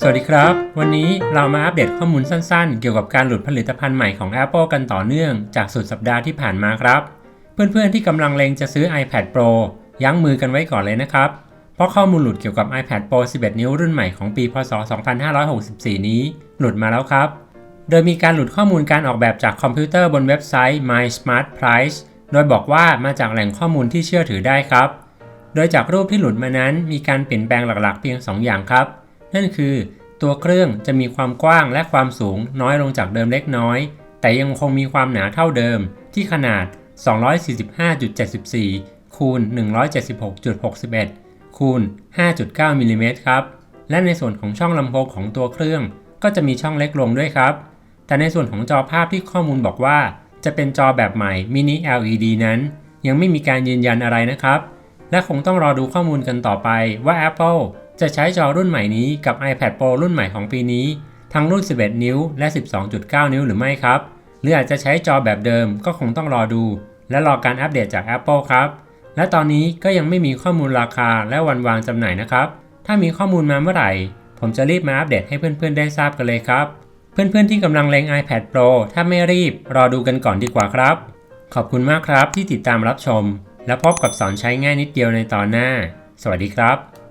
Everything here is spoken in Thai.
สวัสดีครับ วันนี้เรามาอัปเดตข้อมูลสั้นๆ เกี่ยวกับการหลุดผลิตภัณฑ์ใหม่ของ Apple กันต่อเนื่องจากสุดสัปดาห์ที่ผ่านมาครับ เพื่อนๆที่กำลังเลงจะซื้อ iPad Pro ยั้งมือกันไว้ก่อนเลยนะครับ เพราะข้อมูลหลุดเกี่ยวกับ iPad Pro 11 นิ้วรุ่นใหม่ของปีพศ 2564 นี้ หลุดมาแล้วครับ โดยมีการหลุดข้อมูลการออกแบบจากคอมพิวเตอร์บนเว็บไซต์ My Smart Price โดยบอกว่ามาจากแหล่งข้อมูลที่เชื่อถือได้ครับ โดยจากรูปที่หลุดมานั้นมีการเปลี่ยนแปลงหลักๆ เพียง 2 อย่างครับ นั่นคือตัวเครื่องจะมีความกว้างและความสูงน้อยลงจากเดิมเล็กน้อย แต่ยังคงมีความหนาเท่าเดิมที่ขนาด 245.74 คูณ 176.61 คูณ 5.9มิลลิเมตรครับ และในส่วนของช่องลำโพงของตัวเครื่อง ก็จะมีช่องเล็กลงด้วยครับ แต่ในส่วนของจอภาพที่ข้อมูลบอกว่า จะเป็นจอแบบใหม่ Mini LED นั้น ยังไม่มีการยืนยันอะไรนะครับ และคงต้องรอดูข้อมูลกันต่อไปว่า Apple จะใช้จอรุ่นใหม่นี้กับ iPad Pro รุ่นใหม่ของปีนี้ ทั้งรุ่น 11 นิ้ว และ 12.9 นิ้วหรือไม่ครับ หรืออาจจะใช้จอแบบเดิมก็คงต้องรอดู และรอการอัปเดตจาก Apple ครับ และตอนนี้ก็ยังไม่มีข้อมูลราคาและวันวางจำหน่ายนะครับ ถ้ามีข้อมูลมาเมื่อไหร่ ผมจะรีบมาอัปเดตให้เพื่อนๆได้ทราบกันเลยครับ เพื่อนๆที่กำลังเล็ง iPad Pro ถ้าไม่รีบ รอดูกันก่อนดีกว่าครับ ขอบคุณมากครับที่ติดตามรับชม และพบกับสอนใช้ง่ายนิดเดียวในตอนหน้า สวัสดีครับ